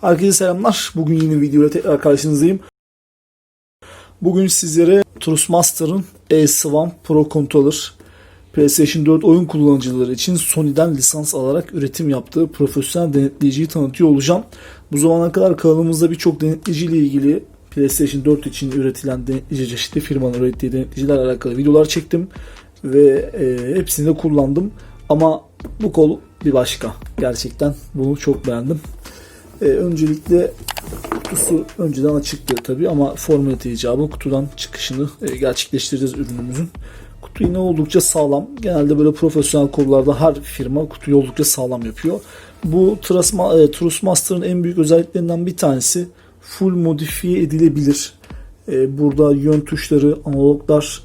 Herkese selamlar. Bugün yeni videoyla tekrar karşınızdayım. Bugün sizlere Trustmaster'ın E-Swamp Pro Controller PlayStation 4 oyun kullanıcıları için Sony'den lisans alarak üretim yaptığı profesyonel denetleyiciyi tanıtıyor olacağım. Bu zamana kadar kanalımızda birçok denetleyici ile ilgili PlayStation 4 için üretilen denetleyici çeşitli firmaların ürettiği denetleyicilerle alakalı videolar çektim ve e, hepsini de kullandım. Ama bu kol bir başka. Gerçekten bunu çok beğendim. E, öncelikle kutusu önceden açıktı tabi ama formalite icabı kutudan çıkışını e, gerçekleştireceğiz ürünümüzün. Kutu yine oldukça sağlam. Genelde böyle profesyonel kollarda her firma kutuyu oldukça sağlam yapıyor. Bu Trustma- e, Trustmaster'ın en büyük özelliklerinden bir tanesi full modifiye edilebilir. E, burada yön tuşları, analoglar,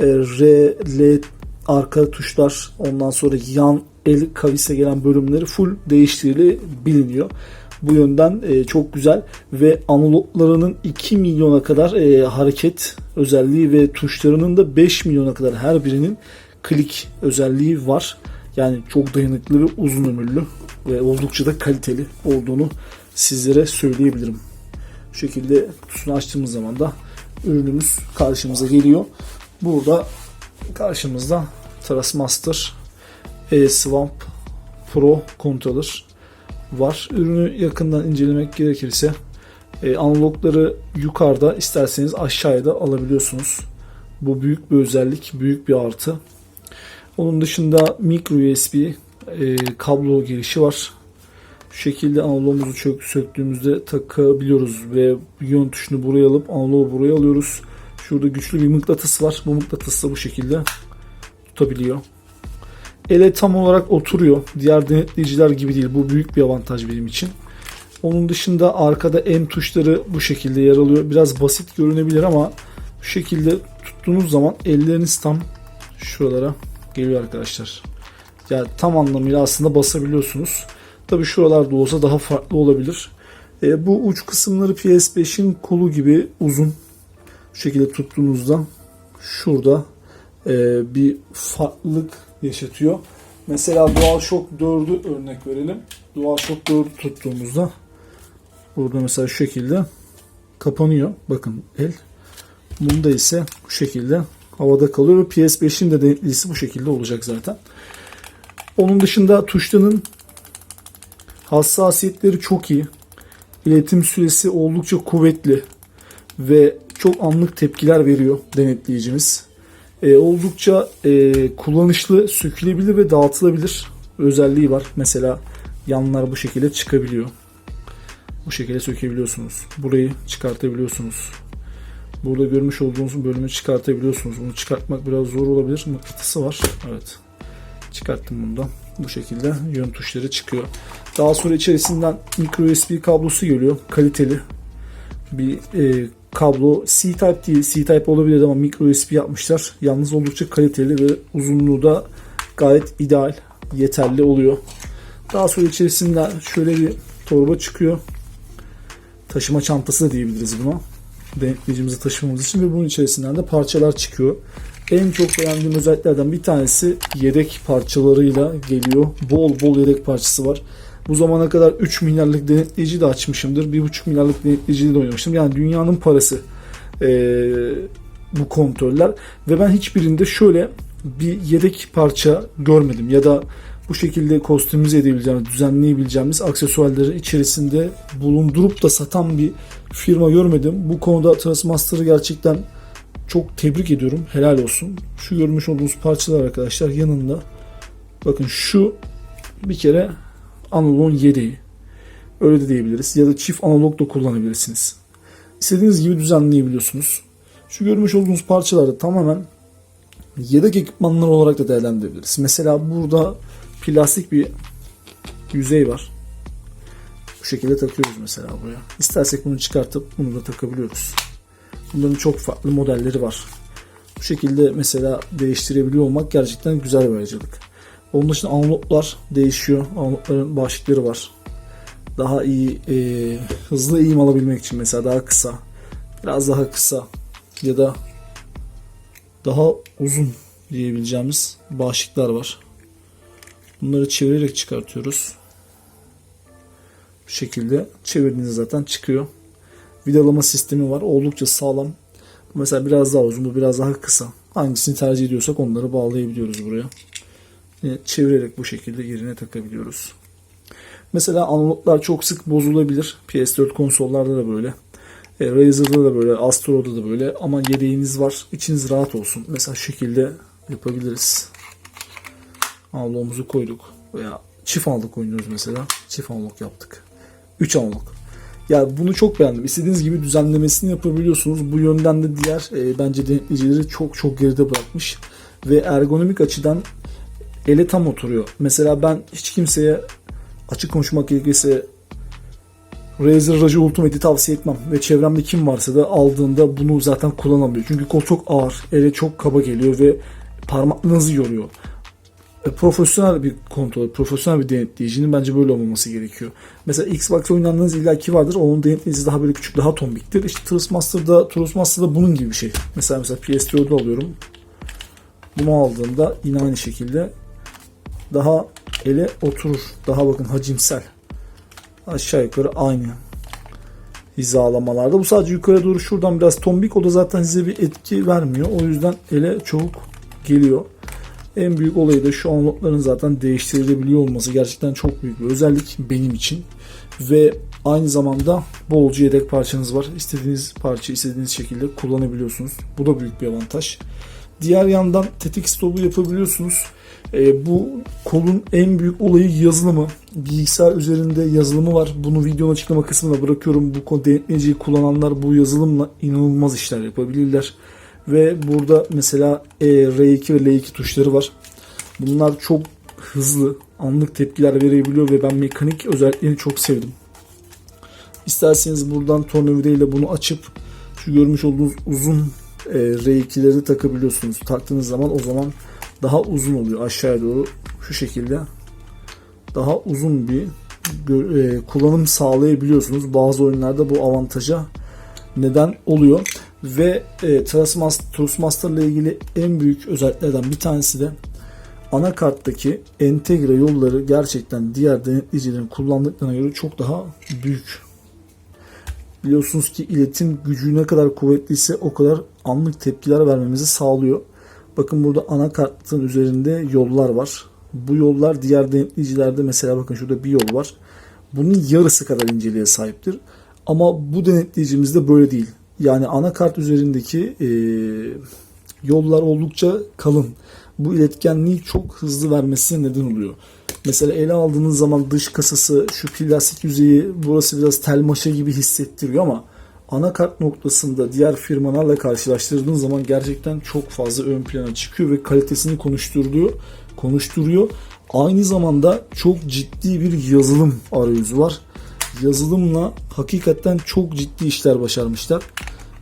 e, R, L arka tuşlar, ondan sonra yan el kavise gelen bölümleri full değiştirilebiliyor. Bu yönden e, çok güzel ve analoglarının 2 milyona kadar e, hareket özelliği ve tuşlarının da 5 milyona kadar her birinin klik özelliği var. Yani çok dayanıklı ve uzun ömürlü ve oldukça da kaliteli olduğunu sizlere söyleyebilirim. Bu şekilde kutusunu açtığımız zaman da ürünümüz karşımıza geliyor. Burada karşımızda Trustmaster E-Swamp Pro Controller var. Ürünü yakından incelemek gerekirse e, analogları yukarıda isterseniz aşağıya da alabiliyorsunuz. Bu büyük bir özellik, büyük bir artı. Onun dışında micro USB e, kablo girişi var. Şu şekilde analogumuzu çök, söktüğümüzde takabiliyoruz ve yön tuşunu buraya alıp analogu buraya alıyoruz. Şurada güçlü bir mıknatıs var. Bu mıknatıs da bu şekilde tutabiliyor. Ele tam olarak oturuyor. Diğer denetleyiciler gibi değil. Bu büyük bir avantaj benim için. Onun dışında arkada M tuşları bu şekilde yer alıyor. Biraz basit görünebilir ama bu şekilde tuttuğunuz zaman elleriniz tam şuralara geliyor arkadaşlar. Yani tam anlamıyla aslında basabiliyorsunuz. Tabi şuralarda olsa daha farklı olabilir. E, bu uç kısımları PS5'in kolu gibi uzun. Bu şekilde tuttuğunuzda şurada e, bir farklılık yaşatıyor. Mesela DualShock 4'ü örnek verelim. DualShock 4'ü tuttuğumuzda burada mesela şu şekilde kapanıyor. Bakın el. Bunda ise bu şekilde havada kalıyor ve PS5'in de denetlisi bu şekilde olacak zaten. Onun dışında tuşların hassasiyetleri çok iyi. İletim süresi oldukça kuvvetli ve çok anlık tepkiler veriyor denetleyicimiz. E, oldukça e, kullanışlı, sökülebilir ve dağıtılabilir özelliği var. Mesela yanlar bu şekilde çıkabiliyor. Bu şekilde sökebiliyorsunuz. Burayı çıkartabiliyorsunuz. Burada görmüş olduğunuz bölümü çıkartabiliyorsunuz. Bunu çıkartmak biraz zor olabilir. Mıknatısı var. Evet. Çıkarttım bunu da. Bu şekilde yön tuşları çıkıyor. Daha sonra içerisinden micro USB kablosu geliyor. Kaliteli bir e, kablo. C-Type değil. C-Type olabilir ama micro USB yapmışlar. Yalnız oldukça kaliteli ve uzunluğu da gayet ideal. Yeterli oluyor. Daha sonra içerisinden şöyle bir torba çıkıyor. Taşıma çantası da diyebiliriz buna. Denetleyicimizi taşımamız için ve bunun içerisinden de parçalar çıkıyor. En çok beğendiğim özelliklerden bir tanesi yedek parçalarıyla geliyor. Bol bol yedek parçası var. Bu zamana kadar 3 milyarlık denetleyici de açmışımdır. 1,5 milyarlık denetleyici de oynamıştım. Yani dünyanın parası ee, bu kontroller. Ve ben hiçbirinde şöyle bir yedek parça görmedim. Ya da bu şekilde kostümize edebileceğimiz, düzenleyebileceğimiz aksesuarları içerisinde bulundurup da satan bir firma görmedim. Bu konuda Trustmaster'ı gerçekten çok tebrik ediyorum. Helal olsun. Şu görmüş olduğunuz parçalar arkadaşlar yanında. Bakın şu bir kere analogun yedeği. Öyle de diyebiliriz. Ya da çift analog da kullanabilirsiniz. İstediğiniz gibi düzenleyebiliyorsunuz. Şu görmüş olduğunuz parçaları tamamen yedek ekipmanlar olarak da değerlendirebiliriz. Mesela burada plastik bir yüzey var. Bu şekilde takıyoruz mesela buraya. İstersek bunu çıkartıp bunu da takabiliyoruz. Bunların çok farklı modelleri var. Bu şekilde mesela değiştirebiliyor olmak gerçekten güzel bir ayrıcalık. Onun dışında analoglar değişiyor. Analogların başlıkları var. Daha iyi, e, hızlı eğim alabilmek için mesela daha kısa, biraz daha kısa ya da daha uzun diyebileceğimiz başlıklar var. Bunları çevirerek çıkartıyoruz. Bu şekilde çevirdiğinizde zaten çıkıyor. Vidalama sistemi var. Oldukça sağlam. Mesela biraz daha uzun, bu biraz daha kısa. Hangisini tercih ediyorsak onları bağlayabiliyoruz buraya. Yine çevirerek bu şekilde yerine takabiliyoruz. Mesela analoglar çok sık bozulabilir. PS4 konsollarda da böyle. E, Razer'da da böyle, Astro'da da böyle ama yedeğiniz var. İçiniz rahat olsun. Mesela şekilde yapabiliriz. Analogumuzu koyduk. Veya çift analog oynuyoruz mesela. Çift analog yaptık. 3 analog. Ya bunu çok beğendim. İstediğiniz gibi düzenlemesini yapabiliyorsunuz. Bu yönden de diğer e, bence denetleyicileri çok çok geride bırakmış. Ve ergonomik açıdan ele tam oturuyor. Mesela ben hiç kimseye açık konuşmak gerekirse Razer Raji Ultimate'i tavsiye etmem. Ve çevremde kim varsa da aldığında bunu zaten kullanamıyor. Çünkü kol çok ağır, ele çok kaba geliyor ve parmaklarınızı yoruyor. E, profesyonel bir kontrol, profesyonel bir denetleyicinin bence böyle olmaması gerekiyor. Mesela Xbox oynandığınız illaki vardır. Onun denetleyicisi daha böyle küçük, daha tombiktir. İşte Trustmaster'da, Trustmaster'da bunun gibi bir şey. Mesela mesela PS4'ü alıyorum. Bunu aldığımda yine aynı şekilde daha ele oturur. Daha bakın hacimsel. Aşağı yukarı aynı hizalamalarda. Bu sadece yukarı doğru şuradan biraz tombik. O da zaten size bir etki vermiyor. O yüzden ele çabuk geliyor. En büyük olayı da şu anlotların zaten değiştirilebiliyor olması gerçekten çok büyük bir özellik benim için. Ve aynı zamanda bolca yedek parçanız var. İstediğiniz parça istediğiniz şekilde kullanabiliyorsunuz. Bu da büyük bir avantaj. Diğer yandan tetik stopu yapabiliyorsunuz. E, bu kolun en büyük olayı yazılımı. Bilgisayar üzerinde yazılımı var. Bunu videonun açıklama kısmına bırakıyorum. Bu konu denetleyiciyi kullananlar bu yazılımla inanılmaz işler yapabilirler. Ve burada mesela e, R2 ve L2 tuşları var. Bunlar çok hızlı, anlık tepkiler verebiliyor ve ben mekanik özelliklerini çok sevdim. İsterseniz buradan tornavida ile bunu açıp şu görmüş olduğunuz uzun e, R2'leri takabiliyorsunuz. Taktığınız zaman o zaman daha uzun oluyor aşağıya doğru şu şekilde daha uzun bir e, kullanım sağlayabiliyorsunuz. Bazı oyunlarda bu avantaja neden oluyor. Ve e, Trustmaster ile ilgili en büyük özelliklerden bir tanesi de anakarttaki entegre yolları gerçekten diğer denetleyicilerin kullandıklarına göre çok daha büyük. Biliyorsunuz ki iletim gücü ne kadar kuvvetliyse o kadar anlık tepkiler vermemizi sağlıyor. Bakın burada anakartın üzerinde yollar var. Bu yollar diğer denetleyicilerde mesela bakın şurada bir yol var. Bunun yarısı kadar inceliğe sahiptir. Ama bu denetleyicimizde böyle değil. Yani anakart üzerindeki e, yollar oldukça kalın. Bu iletkenliği çok hızlı vermesine neden oluyor. Mesela ele aldığınız zaman dış kasası, şu plastik yüzeyi burası biraz tel maşa gibi hissettiriyor ama anakart noktasında diğer firmalarla karşılaştırdığın zaman gerçekten çok fazla ön plana çıkıyor ve kalitesini konuşturuyor. konuşturuyor. Aynı zamanda çok ciddi bir yazılım arayüzü var. Yazılımla hakikaten çok ciddi işler başarmışlar.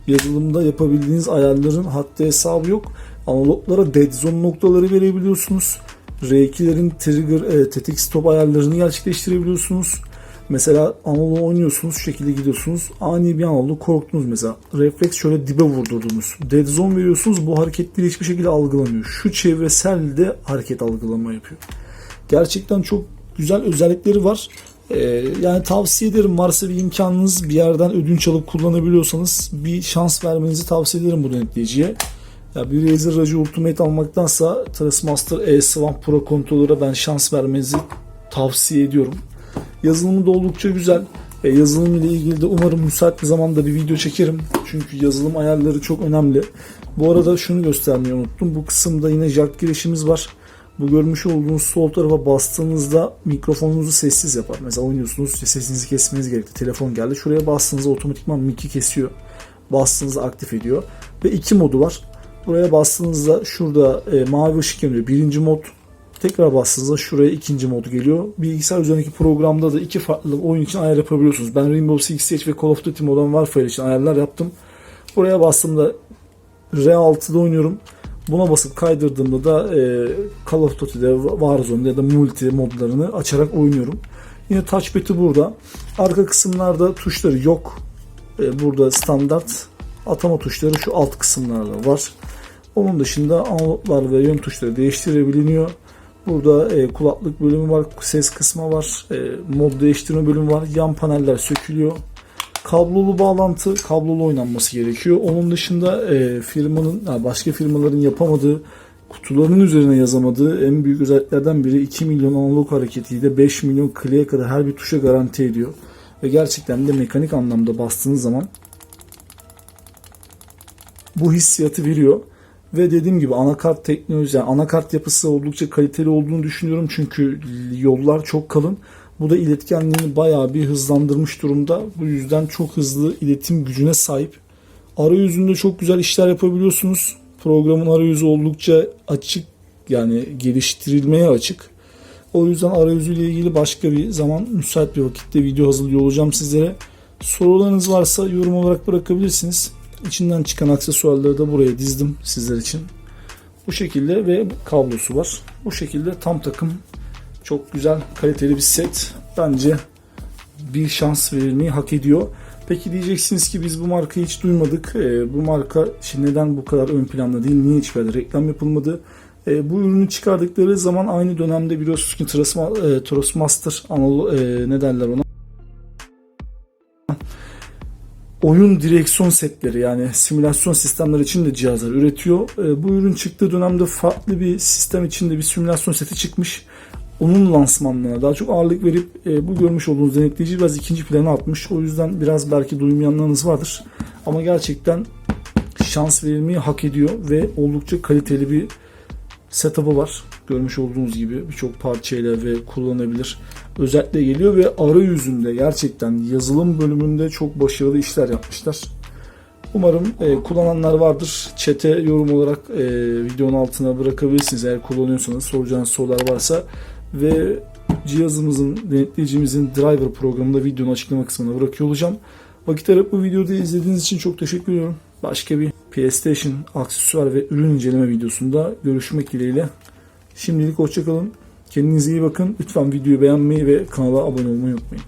Yazılımda yapabildiğiniz ayarların haddi hesabı yok. Analoglara dead zone noktaları verebiliyorsunuz. R2'lerin trigger, e, tetik stop ayarlarını gerçekleştirebiliyorsunuz. Mesela analog oynuyorsunuz şu şekilde gidiyorsunuz. Ani bir analog korktunuz mesela. Refleks şöyle dibe vurdurdunuz. Dead zone veriyorsunuz bu hareketleri hiçbir şekilde algılamıyor. Şu çevresel de hareket algılama yapıyor. Gerçekten çok güzel özellikleri var. Ee, yani tavsiye ederim varsa bir imkanınız bir yerden ödünç alıp kullanabiliyorsanız bir şans vermenizi tavsiye ederim bu denetleyiciye. Ya bir Razer Raji Ultimate almaktansa Trustmaster E-Swamp Pro kontrolöre ben şans vermenizi tavsiye ediyorum. Yazılımı da oldukça güzel. E, yazılım ile ilgili de umarım müsait bir zamanda bir video çekerim. Çünkü yazılım ayarları çok önemli. Bu arada şunu göstermeyi unuttum. Bu kısımda yine jack girişimiz var. Bu görmüş olduğunuz sol tarafa bastığınızda mikrofonunuzu sessiz yapar. Mesela oynuyorsunuz sesinizi kesmeniz gerekti. Telefon geldi. Şuraya bastığınızda otomatikman mic'i kesiyor. Bastığınızda aktif ediyor. Ve iki modu var. Buraya bastığınızda şurada e, mavi ışık yanıyor. Birinci mod tekrar bastığınızda şuraya ikinci modu geliyor. Bilgisayar üzerindeki programda da iki farklı oyun için ayar yapabiliyorsunuz. Ben Rainbow Six Siege ve Call of Duty Modern Warfare için ayarlar yaptım. Buraya bastığımda R6'da oynuyorum. Buna basıp kaydırdığımda da e, Call of Duty'de Warzone ya da multi modlarını açarak oynuyorum. Yine touchpad'i burada. Arka kısımlarda tuşları yok. E, burada standart atama tuşları şu alt kısımlarda var. Onun dışında analoglar ve yön tuşları değiştirebiliniyor. Burada e, kulaklık bölümü var, ses kısmı var, e, mod değiştirme bölümü var. Yan paneller sökülüyor. Kablolu bağlantı, kablolu oynanması gerekiyor. Onun dışında e, firmanın, başka firmaların yapamadığı, kutuların üzerine yazamadığı en büyük özelliklerden biri 2 milyon analog hareketiyle 5 milyon kliğe kadar her bir tuşa garanti ediyor. Ve gerçekten de mekanik anlamda bastığınız zaman bu hissiyatı veriyor. Ve dediğim gibi anakart teknolojisi, yani anakart yapısı oldukça kaliteli olduğunu düşünüyorum. Çünkü yollar çok kalın. Bu da iletkenliğini bayağı bir hızlandırmış durumda. Bu yüzden çok hızlı iletim gücüne sahip. Arayüzünde çok güzel işler yapabiliyorsunuz. Programın arayüzü oldukça açık yani geliştirilmeye açık. O yüzden arayüzüyle ilgili başka bir zaman müsait bir vakitte video hazırlıyor olacağım sizlere. Sorularınız varsa yorum olarak bırakabilirsiniz. İçinden çıkan aksesuarları da buraya dizdim sizler için. Bu şekilde ve kablosu var. Bu şekilde tam takım çok güzel kaliteli bir set. Bence bir şans verilmeyi hak ediyor. Peki diyeceksiniz ki biz bu markayı hiç duymadık. Ee, bu marka şimdi neden bu kadar ön planda değil? Niye hiçbir yerde reklam yapılmadı? Ee, bu ürünü çıkardıkları zaman aynı dönemde biliyorsunuz ki Trustma- e, Trustmaster analo, e, ne derler ona? Oyun direksiyon setleri yani simülasyon sistemleri için de cihazlar üretiyor. E, bu ürün çıktığı dönemde farklı bir sistem içinde bir simülasyon seti çıkmış. Onun lansmanlarına daha çok ağırlık verip e, bu görmüş olduğunuz denetleyici biraz ikinci plana atmış. O yüzden biraz belki duymayanlarınız vardır. Ama gerçekten şans verilmeyi hak ediyor ve oldukça kaliteli bir setup'ı var. Görmüş olduğunuz gibi birçok parçayla ve kullanılabilir özellikle geliyor ve arayüzünde gerçekten yazılım bölümünde çok başarılı işler yapmışlar. Umarım e, kullananlar vardır. Çete yorum olarak e, videonun altına bırakabilirsiniz eğer kullanıyorsanız soracağınız sorular varsa ve cihazımızın denetleyicimizin driver programında videonun açıklama kısmına bırakıyor olacağım. Vakit ayırıp bu videoyu izlediğiniz için çok teşekkür ediyorum. Başka bir PlayStation aksesuar ve ürün inceleme videosunda görüşmek dileğiyle. Şimdilik hoşçakalın. Kendinize iyi bakın. Lütfen videoyu beğenmeyi ve kanala abone olmayı unutmayın.